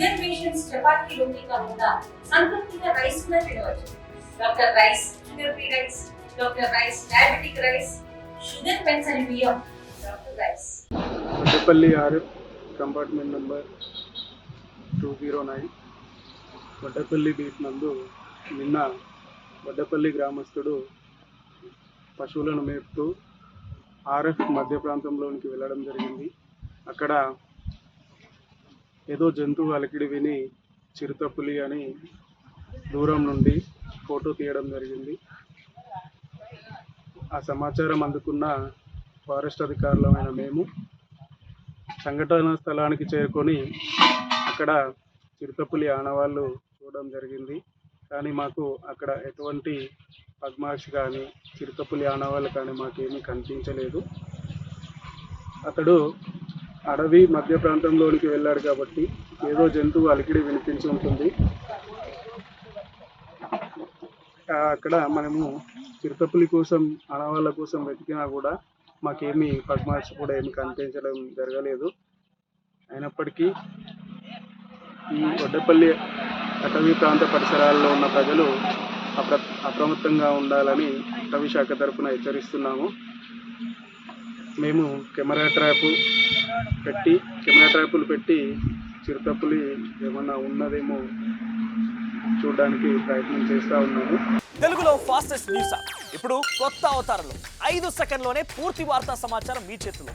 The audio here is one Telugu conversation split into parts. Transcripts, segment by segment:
రిజర్వేషన్స్ చపాతీ రోటీ కాకుండా సంతృప్తిగా రైస్ కూడా తినవచ్చు. Doctor rice sugar free rice doctor rice diabetic rice sugar పెంచని బియ్యం డాక్టర్ రైస్ వడ్డపల్లి ఆరు compartment number two zero nine Vaddapalli beach నందు నిన్న వడ్డపల్లి గ్రామస్తుడు పశువులను మేపుతూ ఆర్ఎఫ్ మధ్య ప్రాంతంలోనికి వెళ్ళడం జరిగింది. అక్కడ ఏదో జంతువు అలికిడి విని చిరుతపులి అని దూరం నుండి ఫోటో తీయడం జరిగింది. ఆ సమాచారం అందుకున్న ఫారెస్ట్ అధికారులమైన మేము సంఘటన స్థలానికి చేరుకొని అక్కడ చిరుతపులి ఆనవాళ్ళు చూడడం జరిగింది. కానీ మాకు అక్కడ ఎటువంటి పద్మాక్షి కానీ చిరుతపులి ఆనవాళ్ళు కానీ మాకేమీ కనిపించలేదు. అతడు అడవి మధ్య ప్రాంతంలోనికి వెళ్ళాడు కాబట్టి ఏదో జంతువు అలికిడి వినిపించి ఉంటుంది. అక్కడ మనము చిరుతపులి కోసం ఆడవాళ్ళ కోసం వెతికినా కూడా మాకేమీ పద్మాక్షి కూడా ఏమి కనిపించడం జరగలేదు. అయినప్పటికీ ఈ వడ్డపల్లి అటవీ ప్రాంత పరిసరాల్లో ఉన్న ప్రజలు అప్ర అప్రమత్తంగా ఉండాలని అటవీ శాఖ తరఫున హెచ్చరిస్తున్నాము. మేము కెమెరా ట్రాప్ పెట్టి కెమెరా ట్రాపులు పెట్టి చిరుతపులి ఏమన్నా ఉన్నదేమో చూడడానికి ప్రయత్నం చేస్తూ ఉన్నాము. తెలుగులో ఫాస్టెస్ట్ న్యూస్ ఇప్పుడు కొత్త అవతారంలో ఐదు సెకండ్లోనే పూర్తి వార్తా సమాచారం మీ చేతిలో.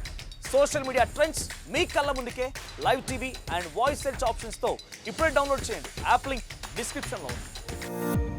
సోషల్ మీడియా ట్రెండ్స్ మీ కళ్ళ ముందుకే live TV and voice search ఆప్షన్స్తో ఇప్పుడే డౌన్లోడ్ చేయండి. యాప్ లింక్ డిస్క్రిప్షన్లో ఉంది.